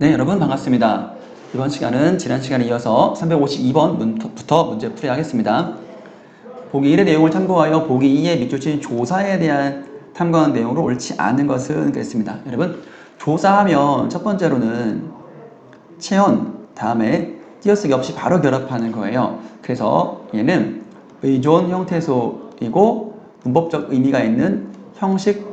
네, 여러분 반갑습니다. 이번 시간은 지난 시간에 이어서 352번 문부터 문제 풀이 하겠습니다. 보기 1의 내용을 참고하여 보기 2의 밑줄친 조사에 대한 탐구한 내용으로 옳지 않은 것은 그랬습니다. 여러분, 조사하면 첫 번째로는 체온, 다음에 띄어쓰기 없이 바로 결합하는 거예요. 그래서 얘는 의존 형태소이고 문법적 의미가 있는 형식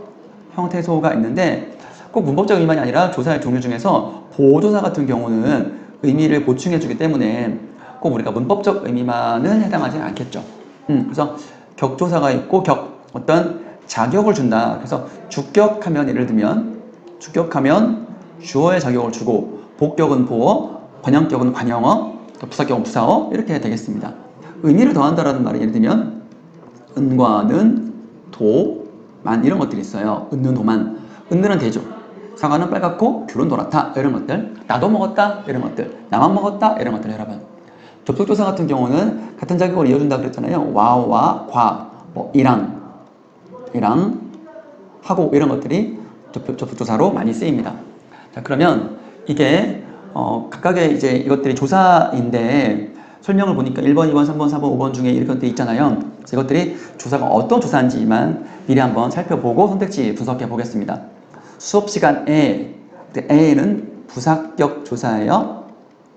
형태소가 있는데 꼭 문법적 의미만이 아니라 조사의 종류 중에서 보조사 같은 경우는 의미를 보충해 주기 때문에 꼭 우리가 문법적 의미만은 해당하지 않겠죠. 음, 그래서 격조사가 있고 격 어떤 자격을 준다. 그래서 주격하면 예를 들면 주격하면 주어의 자격을 주고 복격은 보어, 번역격은 관형어, 또 부사격은 부사어 이렇게 되겠습니다. 의미를 더한다라는 말이 예를 들면 은과는 도, 만 이런 것들이 있어요. 은는 도만. 은는은 대조. 사과는 빨갛고 귤은 노랗다. 이런 것들. 나도 먹었다. 이런 것들. 나만 먹었다. 이런 것들 여러분. 접속조사 같은 경우는 같은 자격을 이어준다 그랬잖아요. 와와 과, 뭐 이랑, 이랑 하고 이런 것들이 접속, 접속 조사로 많이 쓰입니다. 자 그러면 이게 어, 각각의 이제 이것들이 조사인데 설명을 보니까 1번, 2번, 3번, 4번, 5번 중에 이런 것들이 있잖아요. 이것들이 조사가 어떤 조사인지만 미리 한번 살펴보고 선택지 분석해 보겠습니다. 수업 시간에 A는 부사격 조사예요.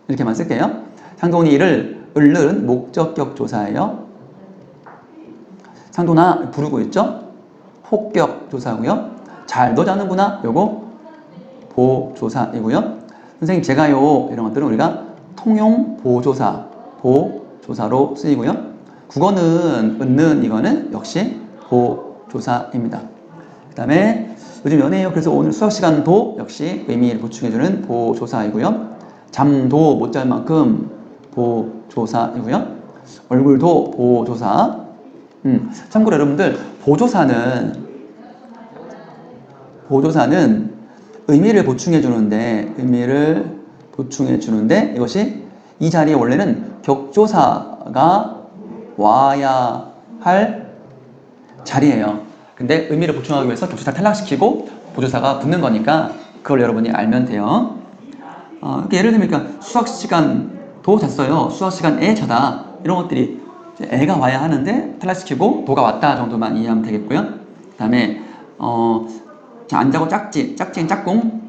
이렇게만 쓸게요. 상동이 이를 을는 목적격 조사예요. 상도나 부르고 있죠? 폭격 조사고요. 잘도 자는구나. 요거 보조사이고요. 선생님 제가요 이런 것들은 우리가 통용 보조사 보조사로 쓰이고요. 국어는 은는 이거는 역시 보조사입니다. 그 다음에 요즘 연애예요. 그래서 오늘 수학 시간도 역시 의미를 보충해주는 보조사이고요. 잠도 못 잘 만큼 보조사이고요. 얼굴도 보조사. 음, 참고로 여러분들 보조사는 보조사는 의미를 보충해 주는데 의미를 보충해 주는데 이것이 이 자리에 원래는 격조사가 와야 할 자리예요. 근데 의미를 보충하기 위해서 격조사 탈락시키고 보조사가 붙는 거니까 그걸 여러분이 알면 돼요. 어, 예를 들면 그러니까 수학 시간도 잤어요. 수학 시간에 자다 이런 것들이 애가 와야 하는데 탈락시키고 도가 왔다 정도만 이해하면 되겠고요. 그다음에 어, 안 자고 짝지 짝지는 짝꿍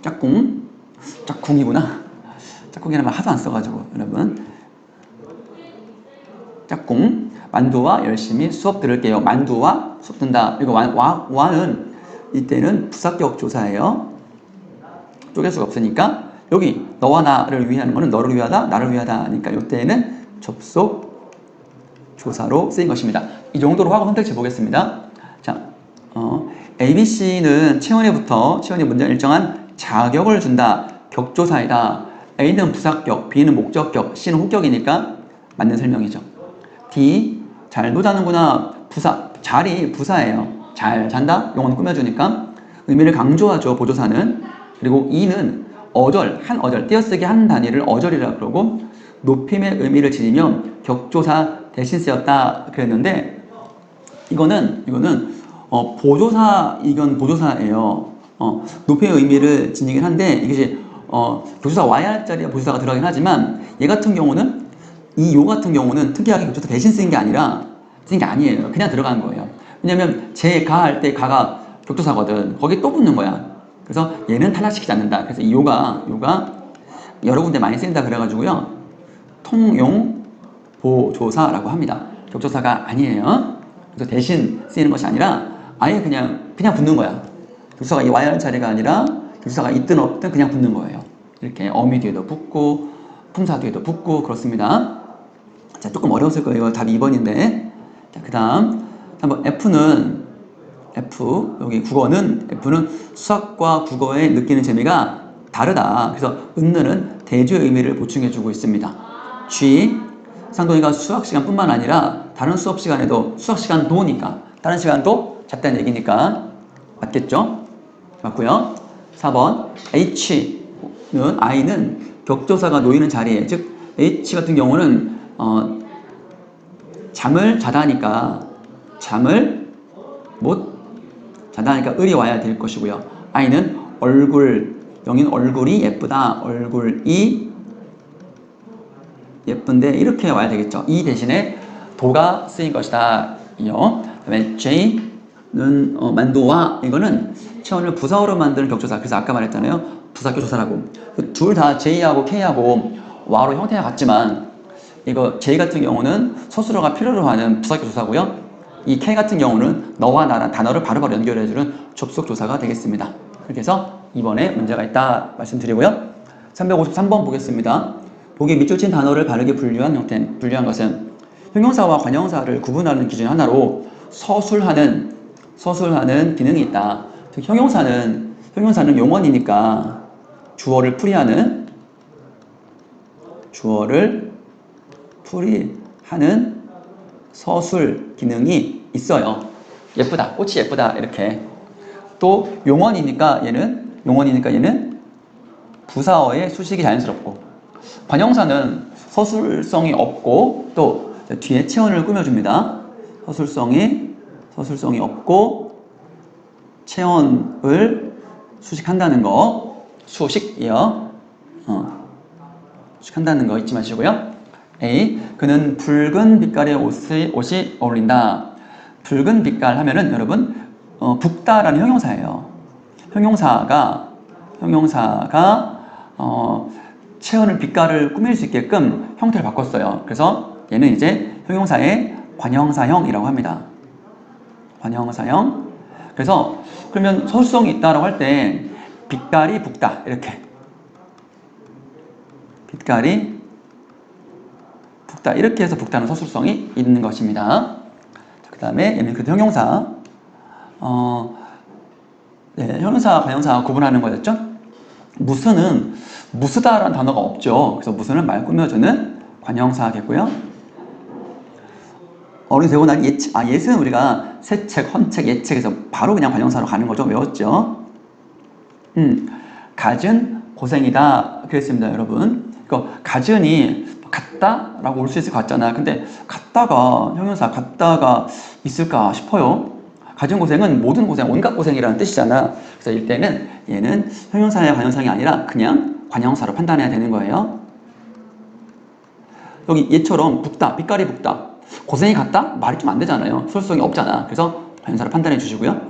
짝꿍 짝꿍이구나. 짝꿍이라는 말 하도 안 써가지고 여러분 짝꿍 만두와 열심히 수업 들을게요. 만두와 수업 든다. 이거 와, 와, 와는 이때는 부사격 조사예요. 쪼갤 수가 없으니까 여기 너와 나를 위하는 거는 너를 위하다, 나를 위하다 하니까 이때는 접속 조사로 쓰인 것입니다. 이 정도로 하고 선택해 보겠습니다. 자, 어, ABC는 채원에부터 채원이 문제 일정한 자격을 준다. 격조사이다. A는 부사격, B는 목적격, C는 호격이니까 맞는 설명이죠. D 잘도 자는구나 부사 잘이 부사예요. 잘 잔다 용어는 꾸며주니까 의미를 강조하죠 보조사는 그리고 E는 어절 한 어절 띄어쓰기 한 단위를 어절이라 그러고 높임의 의미를 지니면 격조사 대신 쓰였다 그랬는데 이거는 이거는 어, 보조사 이건 보조사예요. 어, 높임의 의미를 지니긴 한데 이것이 어, 격조사 와야 할 자리에 보조사가 들어가긴 하지만 얘 같은 경우는 이 요 같은 경우는 특이하게 격조사 대신 쓰인 게 아니라 쓰인 게 아니에요. 그냥 들어간 거예요. 왜냐면 제가 할 때 가가 격조사거든. 거기 또 붙는 거야. 그래서 얘는 탈락시키지 않는다. 그래서 이 요가 요가 여러 군데 많이 쓰인다 그래가지고요. 통용 보조사라고 합니다. 격조사가 아니에요. 그래서 대신 쓰이는 것이 아니라 아예 그냥 그냥 붙는 거야. 격조사가 이 와야 할 자리가 아니라 격조사가 있든 없든 그냥 붙는 거예요. 이렇게 어미 뒤에도 붙고 품사 뒤에도 붙고 그렇습니다. 자, 조금 어려웠을 거예요. 답이 2번인데. 자, 그 다음. 한번 F는, F, 여기 국어는, F는 수학과 국어에 느끼는 재미가 다르다. 그래서 은느는 대주의 의미를 보충해주고 있습니다. G, 상동이가 수학 시간뿐만 아니라 다른 수업 시간에도 수학 시간도니까 다른 시간도 잡다는 얘기니까 맞겠죠? 맞고요. 4번 H는 I는 격조사가 놓이는 자리에 즉 H 같은 경우는 어, 잠을 자다니까 잠을 못 자다니까 을이 와야 될 것이고요. I는 얼굴 여기는 얼굴이 예쁘다. 얼굴이 예쁜데 이렇게 와야 되겠죠. 이 대신에 도가 쓰인 것이다. 이요. 그다음에 J는 어, 만도와 이거는 체온을 부사어로 만드는 격조사. 그래서 아까 말했잖아요. 부사격 조사라고. 둘 다 J하고 K하고 와로 형태가 같지만 이거 J 같은 경우는 서술어가 필요로 하는 부사격 조사고요. 이 K 같은 경우는 너와 나란 단어를 바로바로 연결해주는 접속 조사가 되겠습니다. 해서 이번에 문제가 있다 말씀드리고요. 353번 보겠습니다. 보기 밑줄 친 단어를 바르게 분류한 형태, 분류한 것은 형용사와 관형사를 구분하는 기준 하나로 서술하는 서술하는 기능이 있다. 즉 형용사는 형용사는 용언이니까 주어를 풀이하는 주어를 풀이하는 서술 기능이 있어요. 예쁘다, 꽃이 예쁘다 이렇게. 또 용언이니까 얘는 용언이니까 얘는 부사어의 수식이 자연스럽고 관형사는 서술성이 없고 또 뒤에 체온을 꾸며줍니다. 서술성이 서술성이 없고 체온을 수식한다는 거 수식이요. 어, 수식한다는 거 잊지 마시고요. A. 그는 붉은 빛깔의 옷이, 옷이 어울린다. 붉은 빛깔 하면은 여러분 어, 붓다라는 형용사예요. 형용사가 형용사가 어, 체온을 빛깔을 꾸밀 수 있게끔 형태를 바꿨어요. 그래서 얘는 이제 형용사의 관형사형이라고 합니다. 관형사형. 그래서 그러면 서술성이 있다라고 할 때 빛깔이 붓다 이렇게 빛깔이 붓다 이렇게 해서 붓다는 서술성이 있는 것입니다. 그 다음에 얘는 그 형용사 어, 네, 형용사 관형사 구분하는 거였죠. 무슨은 무스다라는 단어가 없죠. 그래서 무슨은 말 꾸며주는 관형사겠고요. 어른이 되고 난 예측, 아, 예스는 우리가 세책, 헌책, 예책에서 바로 그냥 관형사로 가는 거죠. 외웠죠? 음, 갖은 고생이다. 그랬습니다, 여러분. 그 갖은이 같다라고 올 수 있을 것 같잖아. 근데 같다가, 형용사 같다가 있을까 싶어요. 가진 고생은 모든 고생, 온갖 고생이라는 뜻이잖아. 그래서 이때는 얘는 형용사의 관형상이 아니라 그냥 관형사로 판단해야 되는 거예요. 여기 얘처럼 붓다, 빛깔이 붓다. 고생이 같다? 말이 좀 안 되잖아요. 수술성이 없잖아. 그래서 관형사로 판단해 주시고요.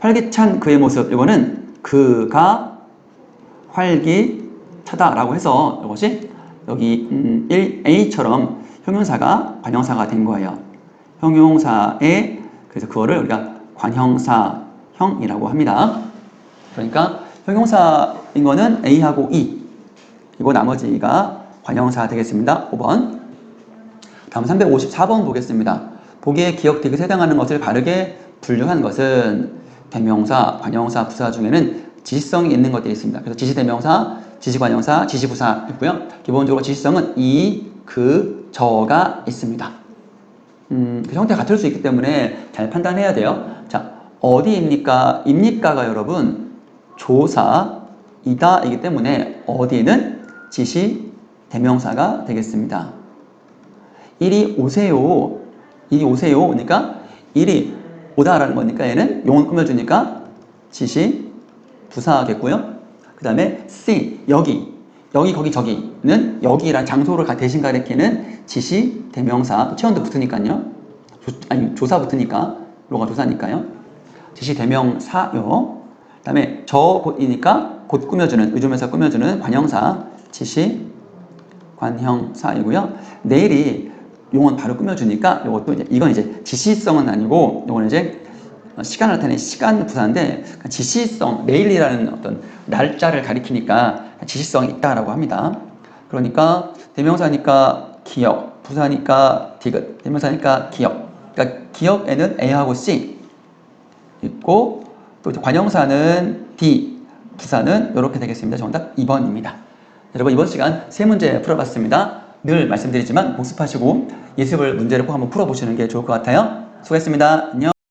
활기찬 그의 모습. 이거는 그가 활기 차다라고 해서 이것이 여기 음, 1A처럼 형용사가 관형사가 된 거예요. 형용사의 그래서 그거를 우리가 관형사형이라고 합니다. 그러니까 형용사인 거는 A하고 E 그리고 나머지가 관형사 되겠습니다. 5번 다음 354번 보겠습니다. 보기에 기억 디귿에 해당하는 것을 바르게 분류한 것은 대명사, 관형사, 부사 중에는 지시성이 있는 것들이 있습니다. 그래서 지시대명사, 지시관형사, 지시부사 있고요. 기본적으로 지시성은 이, 그, 저가 있습니다. 음, 그 형태가 같을 수 있기 때문에 잘 판단해야 돼요. 자, 어디입니까? 입니까가 여러분 조사이다이기 때문에 어디는 지시 대명사가 되겠습니다. 이리 오세요. 이리 오세요. 그러니까 이리 오다라는 거니까 얘는 용언 꾸며주니까 지시 부사겠고요. 그 다음에 see 여기 여기 거기 저기는 여기란 장소를 가- 대신 가리키는 지시 대명사 체온도 붙으니까요. 조, 아니 조사 붙으니까 로가 조사니까요. 지시 대명사요. 그 다음에 저 곧이니까 곧 꾸며주는 의존명사 꾸며주는 관형사 지시 관형사이고요. 내일이 용언 바로 꾸며주니까 이것도 이제 이건 이제 지시성은 아니고 이거는 이제 시간을 나타내는 시간 부사인데 지시성 내일이라는 어떤 날짜를 가리키니까 지시성이 있다라고 합니다. 그러니까 대명사니까 기억, 부사니까 디귿, 대명사니까 기억. 그러니까 기억에는 A하고 C 있고 또 관형사는 D, 부사는 이렇게 되겠습니다. 정답 2번입니다. 여러분 이번 시간 세 문제 풀어봤습니다. 늘 말씀드리지만 복습하시고 예습을 문제를 꼭 한번 풀어보시는 게 좋을 것 같아요. 수고했습니다. 안녕.